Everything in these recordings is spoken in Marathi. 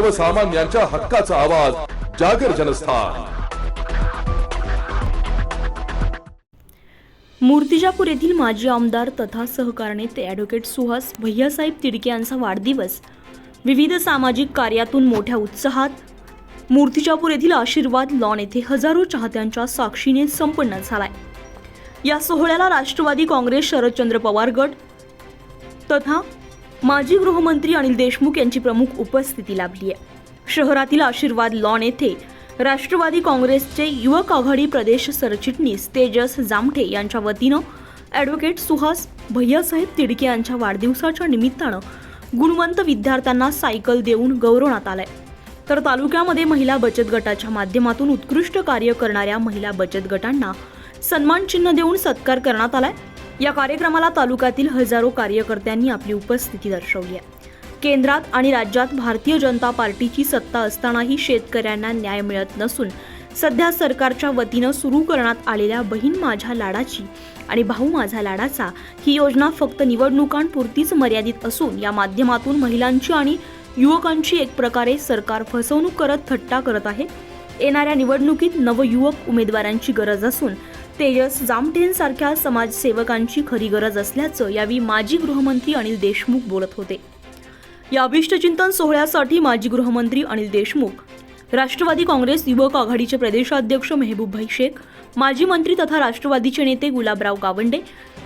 सर्वसामान्यांच्या हक्काचा आवाज जागर जनस्थान. मूर्तिजापूर येथील माजी आमदार तथा सहकार नेते ॲडव्होकेट सुहास भैयासाहेब तिडके यांचा वाढदिवस. विविध सामाजिक कार्यातून मोठ्या उत्साहात मूर्तिजापूर येथील आशीर्वाद लॉन येथे हजारो चाहत्यांच्या साक्षीने संपन्न झालाय. या सोहळ्याला राष्ट्रवादी काँग्रेस शरदचंद्र पवार गट तथा माजी गृहमंत्री अनिल देशमुख यांची प्रमुख उपस्थिती लाभली आहे. शहरातील आशीर्वाद लॉन येथे राष्ट्रवादी काँग्रेसचे युवक आघाडी प्रदेश सरचिटणीस तेजस जामठे यांच्या वतीनं ॲडव्होकेट सुहास भैयासाहेब तिडके यांच्या वाढदिवसाच्या निमित्तानं गुणवंत विद्यार्थ्यांना सायकल देऊन गौरवण्यात आलंय. तर तालुक्यामध्ये महिला बचत गटाच्या माध्यमातून उत्कृष्ट कार्य करणाऱ्या महिला बचत गटांना सन्मान चिन्ह देऊन सत्कार करण्यात आलाय. या कार्यक्रमाला तालुक्यातील हजारो कार्यकर्त्यांनी आपली उपस्थिती दर्शवली आहे. केंद्रात आणि राज्यात भारतीय जनता पार्टीची सत्ता असतानाही शेतकऱ्यांना न्याय मिळत नसून सध्या सरकारच्या वतीनं सुरू करण्यात आलेल्या बहीण माझ्या लाडाची आणि भाऊ माझा लाडाचा ही योजना फक्त निवडणुकांपुरतीच मर्यादित असून या माध्यमातून महिलांची आणि युवकांची एक प्रकारे सरकार फसवणूक करत थट्टा करत आहे. येणाऱ्या निवडणुकीत नवयुवक उमेदवारांची गरज असून तेजस जामठेंसारख्या समाजसेवकांची खरी गरज असल्याचं यावेळी माजी गृहमंत्री अनिल देशमुख बोलत होते. या अभिष्टचिंतन सोहळ्यासाठी माजी गृहमंत्री अनिल देशमुख राष्ट्रवादी काँग्रेस युवक आघाडीचे प्रदेशाध्यक्ष मेहबूबभाई शेख माजी मंत्री तथा राष्ट्रवादीचे नेते गुलाबराव गावंडे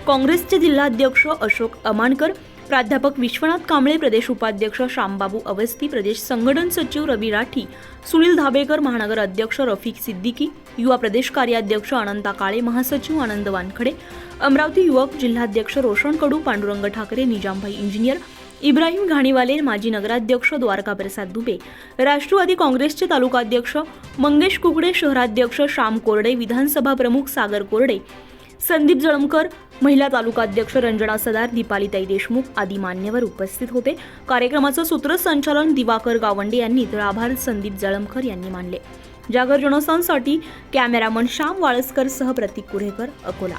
काँग्रेसचे जिल्हाध्यक्ष अशोक अमानकर प्राध्यापक विश्वनाथ कांबळे प्रदेश उपाध्यक्ष श्यामबाबू अवस्थी प्रदेश संघटन सचिव रवी राठी सुनील धाबेकर महानगर अध्यक्ष रफिक सिद्दीकी युवा प्रदेश कार्याध्यक्ष अनंता काळे महासचिव आनंद वानखडे अमरावती युवक जिल्हाध्यक्ष रोशन कडू पांडुरंग ठाकरे निजामभाई इंजिनियर इब्राहिम घाणीवाले माजी नगराध्यक्ष द्वारका प्रसाद दुबे राष्ट्रवादी काँग्रेसचे तालुकाध्यक्ष मंगेश कुकडे शहराध्यक्ष श्याम कोरडे विधानसभा प्रमुख सागर कोरडे संदीप जळमकर महिला तालुका अध्यक्ष रंजना सदार दीपालीताई देशमुख आदी मान्यवर उपस्थित होते. कार्यक्रमाचं सूत्रसंचालन दिवाकर गावंडे यांनी तर आभार संदीप जळमकर यांनी मानले. जागर जनस्थानसाठी कॅमेरामन श्याम वाळसकर सह प्रतीक कुरेकर अकोला.